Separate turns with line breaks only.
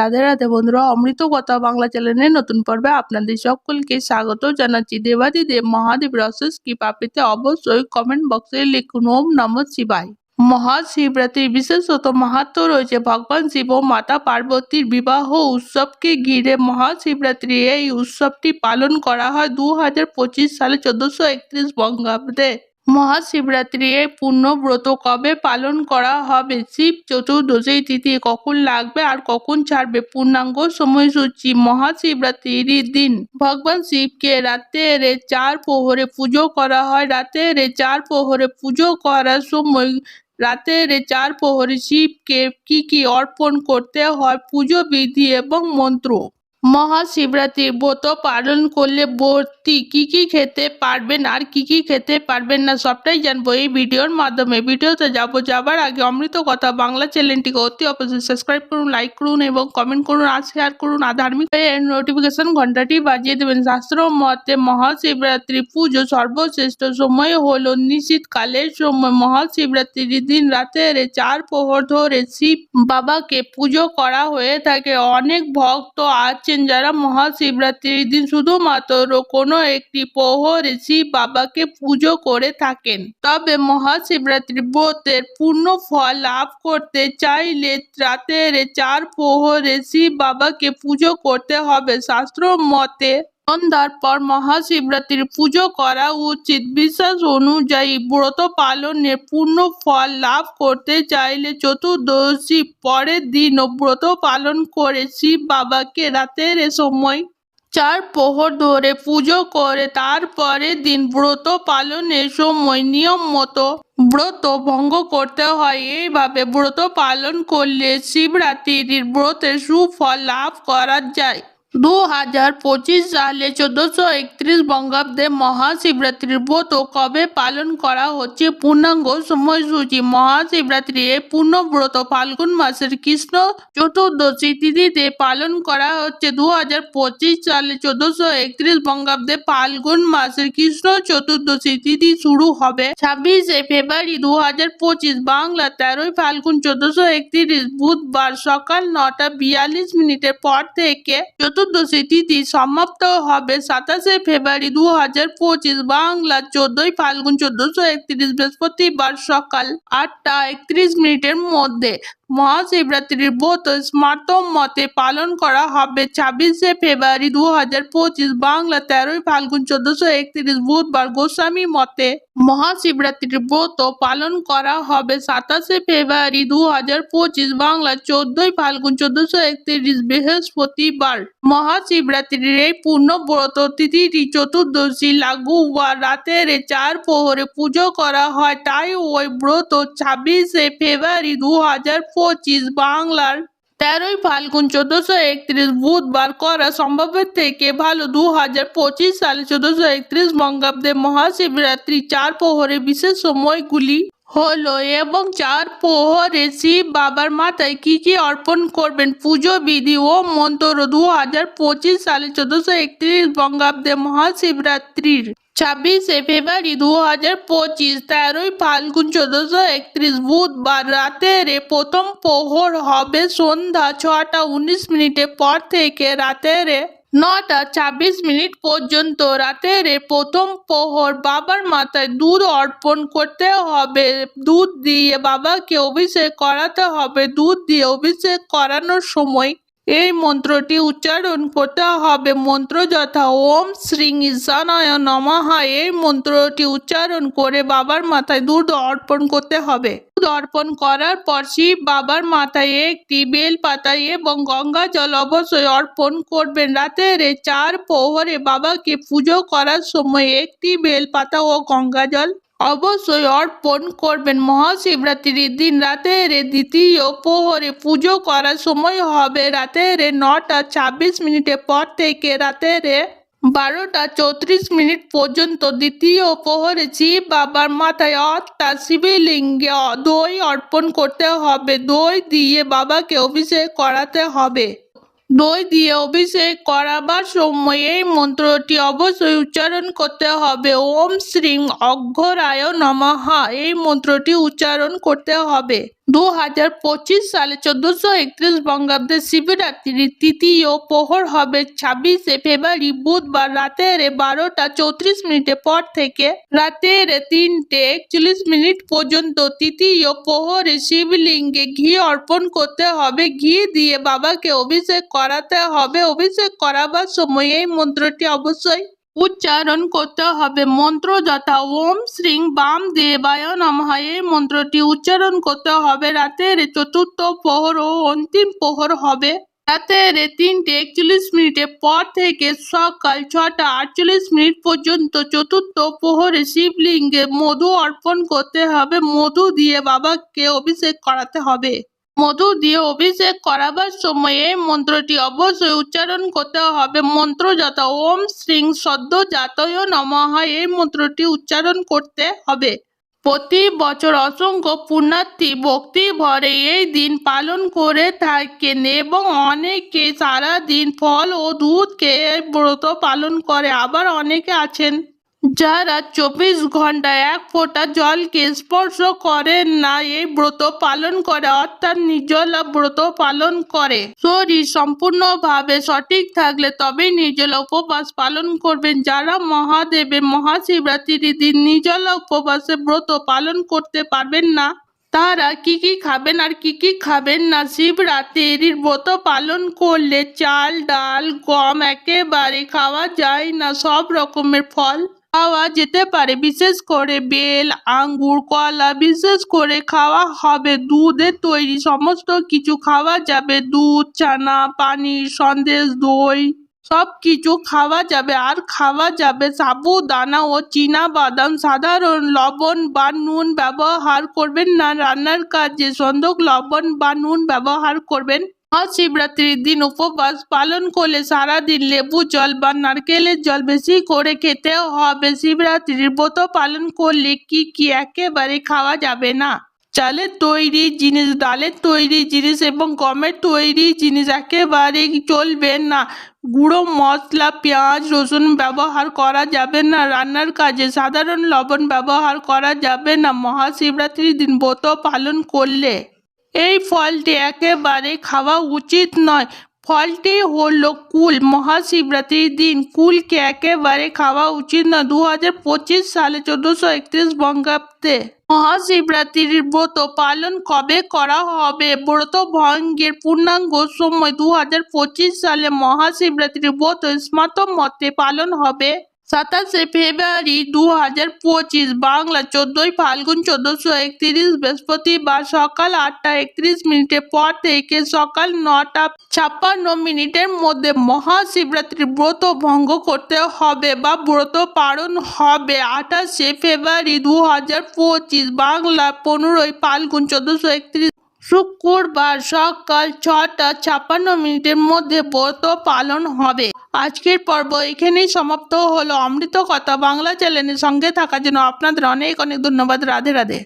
রাধে রাধে বন্ধুরা, অমৃত কথা বাংলা চ্যানেলের নতুন পর্বে আপনাদের সকলকে স্বাগত জানাচ্ছি। দেবাদিদেব মহাদেব অশেষ কৃপা পেতে অবশ্যই কমেন্ট বক্সে লিখুন, ওম নম শিবায়। মহাশিবরাত্রির বিশেষত মাহাত্ম রয়েছে, ভগবান শিব ও মাতা পার্বতীর বিবাহ উৎসবকে ঘিরে মহাশিবরাত্রি এই উৎসবটি পালন করা হয় দু হাজার পঁচিশ সালে চোদ্দশো একত্রিশ বঙ্গাব্দে। মহাশিবরাত্রি পূর্ণ ব্রত কবে পালন করা হবে? শিব চতুর্দশী তিথি কখন লাগবে আর কখন ছাড়বে? পূর্ণাঙ্গ সময়সূচি মহাশিবরাত্রির দিন। ভগবান শিবকে রাতের চার প্রহরে পুজো করা হয়। রাতের চার প্রহরে পুজো করার সময় রাতের চার প্রহরে শিবকে কি কি অর্পণ করতে হয়? পুজো বিধি এবং মন্ত্র। মহাশিবরাত্রির ব্রত পালন করলে ব্রতী কি কি খেতে পারবেন আর কি কি খেতে পারবেন না সবটাই জানব এই ভিডিওর মাধ্যমে। ভিডিওতে যাব যাবার আগে অমৃত কথা বাংলা চ্যানেলটিকে অতি অবশ্যই সাবস্ক্রাইব করুন লাইক করুন এবং কমেন্ট করুন আর শেয়ার করুন। আর ধার্মিক নোটিফিকেশন ঘন্টাটি বাজিয়ে দেবেন। শাস্ত্র মতে মহাশিবরাত্রি পুজো সর্বশ্রেষ্ঠ সময় হলো নিশীতকালের সময়। মহাশিবরাত্রির দিন রাতের চার প্রহর ধরে শিব বাবাকে পুজো করা হয়ে থাকে। অনেক ভক্ত আছেন যারা মহাশিবরাত্রির দিন শুধুমাত্র কোনো একটি প্রহরে শিব বাবাকে পুজো করে থাকেন। তবে মহাশিবরাত্রি ব্রতের পূর্ণ ফল লাভ করতে চাইলে রাতের চার প্রহরে শিব বাবাকে পুজো করতে হবে। শাস্ত্র মতে সন্ধ্যার পর মহাশিবরাত্রির পুজো করা উচিত। বিশ্বাস অনুযায়ী ব্রত পালনের পূর্ণ ফল লাভ করতে চাইলে চতুর্দশী পরের দিনও ব্রত পালন করে শিব বাবাকে রাতের সময় চার প্রহর ধরে পুজো করে তারপরের দিন ব্রত পালনের সময় নিয়ম মতো ব্রত ভঙ্গ করতে হয়। এইভাবে ব্রত পালন করলে শিবরাত্রির ব্রতের সুফল লাভ করা যায়। দু হাজার পঁচিশ সালে চোদ্দশো একত্রিশ বঙ্গাব্দে মহাশিবরাত্রির ব্রত কবে পালন করা হচ্ছে পূর্ণাঙ্গ সময়সূচি? মহাশিবরাত্রি এই পূর্ণ ব্রত ফাল্গুন মাসের কৃষ্ণ চতুর্দশী তিথিতে পালন করা হচ্ছে। দু হাজার পঁচিশ সালে চোদ্দশো একত্রিশ বঙ্গাব্দে ফাল্গুন মাসের কৃষ্ণ চতুর্দশী তিথি শুরু হবে। ছাব্বিশে ফেব্রুয়ারি দু হাজার পঁচিশ বাংলা তেরোই ফাল্গুন চোদ্দশো একত্রিশ বুধবার সকাল নটা বিয়াল্লিশ মিনিটের পর থেকে চতুর্দশী তিথি সমাপ্ত হবে সাতাশে ফেব্রুয়ারি দু হাজার পঁচিশ। বাংলা চোদ্দই ফাল্গুন চোদ্দশো একত্রিশ বৃহস্পতিবার সকাল আটটা একত্রিশ মিনিটের মধ্যে। মহাশিবরাত্রির ব্রত স্মার্ত মতে পালন করা হবে। ছাব্বিশে ফেব্রুয়ারি দু হাজার পঁচিশ বাংলা তেরোই ফাল্গুন চোদ্দশো একত্রিশ বুধবার গোস্বামী মতে মহাশিবরাত্রির ব্রত পালন করা হবে। সাতাশে ফেব্রুয়ারি দু হাজার পঁচিশ বাংলা চোদ্দই ফাল্গুন চোদ্দশো একত্রিশ বৃহস্পতিবার মহাশিবরাত্রির এই পূর্ণ ব্রত তিথিটি চতুর্দশী লাগু বা রাতের চার প্রহরে পুজো করা হয়। তাই ওই ব্রত ছাব্বিশে ফেব্রুয়ারি দু হাজার পঁচিশ বাংলার তেরোই ফাল্গুন চোদ্দশো একত্রিশ বুধবার করা সম্ভবের থেকে ভালো দু হাজার পঁচিশ সালে চোদ্দশো একত্রিশ বঙ্গাব্দে মহাশিবরাত্রি চার প্রহরে বিশেষ সময়গুলি হলো এবং চার প্রহরে শিব বাবার মাথায় কি কি অর্পণ করবেন? পুজো বিধি ও মন্ত্র দু হাজার পঁচিশ সালে চোদ্দশো একত্রিশ বঙ্গাব্দে মহাশিবরাত্রির ছাব্বিশে ফেব্রুয়ারি দু হাজার পঁচিশ, তেরোই ফাল্গুন চোদ্দশো একত্রিশ, বুধবার রাতের প্রথম প্রহর হবে সন্ধ্যা ছটা উনিশ মিনিটের পর থেকে রাতের নটা ছাব্বিশ মিনিট পর্যন্ত রাতের প্রথম প্রহর বাবার মাথায় দুধ অর্পণ করতে হবে। দুধ দিয়ে বাবাকে অভিষেক করাতে হবে। দুধ দিয়ে অভিষেক করানোর সময় এই মন্ত্রটি উচ্চারণ করতে হবে। মন্ত্র যথা ওম শ্রী ঈশানায় নমাহা এই মন্ত্রটি উচ্চারণ করে বাবার মাথায় দুধ অর্পণ করতে হবে। অর্পণ করার পর শিব বাবার মাথায় একটি বেল পাতা এবং গঙ্গা জল অবশ্যই অর্পণ করবেন। রাতের চার প্রহরে বাবাকে পুজো করার সময় একটি বেল পাতা ও গঙ্গা জল অবশ্যই অর্পণ করবেন। মহাশিবরাত্রির দিন রাতের দ্বিতীয় প্রহরে পুজো করার সময় হবে রাতের নটা ছাব্বিশ মিনিটের পর থেকে রাতের বারোটা চৌত্রিশ মিনিট পর্যন্ত দ্বিতীয় প্রহরে শিব বাবার মাথায় অর্থাৎ শিবলিঙ্গে দই অর্পণ করতে হবে। দই দিয়ে বাবাকে অভিষেক করাতে হবে। দই দিয়ে অভিষেক করাবার সময় এই মন্ত্রটি অবশ্যই উচ্চারণ করতে হবে। ওম শ্রীং অঘ্যরায় নমহা এই মন্ত্রটি উচ্চারণ করতে হবে। দু হাজার পঁচিশ সালে চোদ্দশো একত্রিশ বঙ্গাব্দে শিবরাত্রির তৃতীয় প্রহর হবে ছাব্বিশে ফেব্রুয়ারি, বুধবার রাতের বারোটা চৌত্রিশ মিনিটের পর থেকে রাতের তিনটে একচল্লিশ মিনিট পর্যন্ত তৃতীয় প্রহরে শিবলিঙ্গে ঘি অর্পণ করতে হবে। ঘি দিয়ে বাবাকে অভিষেক করাতে হবে। অভিষেক করাবার সময় এই মন্ত্রটি অবশ্যই উচ্চারণ করতে হবে। মন্ত্র যথা ওম শ্রীং বাম দেবায় নমঃ এই মন্ত্রটি উচ্চারণ করতে হবে। রাতের চতুর্থ প্রহর ও অন্তিম প্রহর হবে। রাতের তিনটে একচল্লিশ মিনিটের পর থেকে সকাল ছটা আটচল্লিশ মিনিট পর্যন্ত চতুর্থ প্রহরে শিবলিঙ্গে মধু অর্পণ করতে হবে। মধু দিয়ে বাবাকে অভিষেক করাতে হবে। মধু দিয়ে অভিষেক করাবার সময় এই মন্ত্রটি অবশ্যই উচ্চারণ করতে হবে। মন্ত্র যত ওম শ্রীং সদ্য জাতয় নমঃ এই মন্ত্রটি উচ্চারণ করতে হবে। প্রতি বছর অসংখ্য পুণ্যার্থী ভক্তি ভরে এই দিন পালন করে থাকেন এবং অনেকে সারা দিন ফল ও দুধ খেয়ে ব্রত পালন করে। আবার অনেকে আছেন যারা চব্বিশ ঘণ্টা এক ফোঁটা জলকে স্পর্শ করেন না, এই ব্রত পালন করে, অর্থাৎ নির্জলা ব্রত পালন করে। শরীর সম্পূর্ণভাবে সঠিক থাকলে তবেই নির্জলা উপবাস পালন করবেন। যারা মহাদেবের মহাশিবরাত্রির দিন নির্জলা উপবাসে ব্রত পালন করতে পারবেন না, তারা কি কি খাবেন আর কি কি খাবেন না, শিবরাত্রির ব্রত পালন করলে চাল, ডাল, গম একেবারে খাওয়া যায় না, সব রকমের ফল খাওয়া যেতে পারে। বিশেষ করে বেল, আঙ্গুর, কলা, বিশেষ করে খাওয়া হবে। দুধের তৈরি সমস্ত কিছু খাওয়া যাবে। দুধ, চানা, পানির সন্দেশ, দই সব কিছু খাওয়া যাবে। আর খাওয়া যাবে সাবুদানা ও চীনা বাদাম সাধারণ লবণ বা নুন ব্যবহার করবেন না। রান্নার কাজে সন্দক লবণ বা নুন ব্যবহার করবেন। মহাশিবরাত্রির দিন উপবাস পালন করলে সারাদিন লেবু জল বা নারকেলের জল বেশি করে খেতে হবে। শিবরাত্রির ব্রত পালন করলে কি কি একেবারে খাওয়া যাবে না? চালের তৈরি জিনিস, ডালের তৈরি জিনিস এবং গমের তৈরি জিনিস একেবারে চলবে না। গুঁড়ো মশলা, পেঁয়াজ, রসুন ব্যবহার করা যাবে না। রান্নার কাজে সাধারণ লবণ ব্যবহার করা যাবে না। মহাশিবরাত্রির দিন ব্রত পালন করলে এই ফলটি একেবারে খাওয়া উচিত নয়। ফলটি হলো কুল। মহাশিবরাত্রির দিন কুলকে একেবারে খাওয়া উচিত নয়। দু পঁচিশ সালে চোদ্দোশো একত্রিশ বঙ্গাব্দে মহাশিবরাত্রির ব্রত পালন কবে করা হবে? ব্রত ভঙ্গের পূর্ণাঙ্গ সময় দু হাজার পঁচিশ সালে মহাশিবরাত্রির ব্রত স্মার্ত মতে পালন হবে? সাতাশে ফেব্রুয়ারি দু হাজার পঁচিশ বাংলা চোদ্দোই ফাল্গুন চোদ্দশো একত্রিশ বৃহস্পতিবার সকাল আটটা একত্রিশ মিনিটের পর থেকে সকাল নটা ছাপ্পান্ন মিনিটের মধ্যে মহাশিবরাত্রি ব্রত ভঙ্গ করতে হবে বা ব্রত পালন হবে। আঠাশে ফেব্রুয়ারি দু হাজার পঁচিশ বাংলা পনেরোই ফাল্গুন চোদ্দশো একত্রিশ শুক্রবার সকাল ছটা ছাপ্পান্ন মিনিটের মধ্যে ব্রত পালন হবে। আজকের পর্ব এখানেই সমাপ্ত হলো। অমৃত কথা বাংলা চ্যানেলের সঙ্গে থাকার জন্য আপনাদের অনেক অনেক ধন্যবাদ। রাধে রাধে।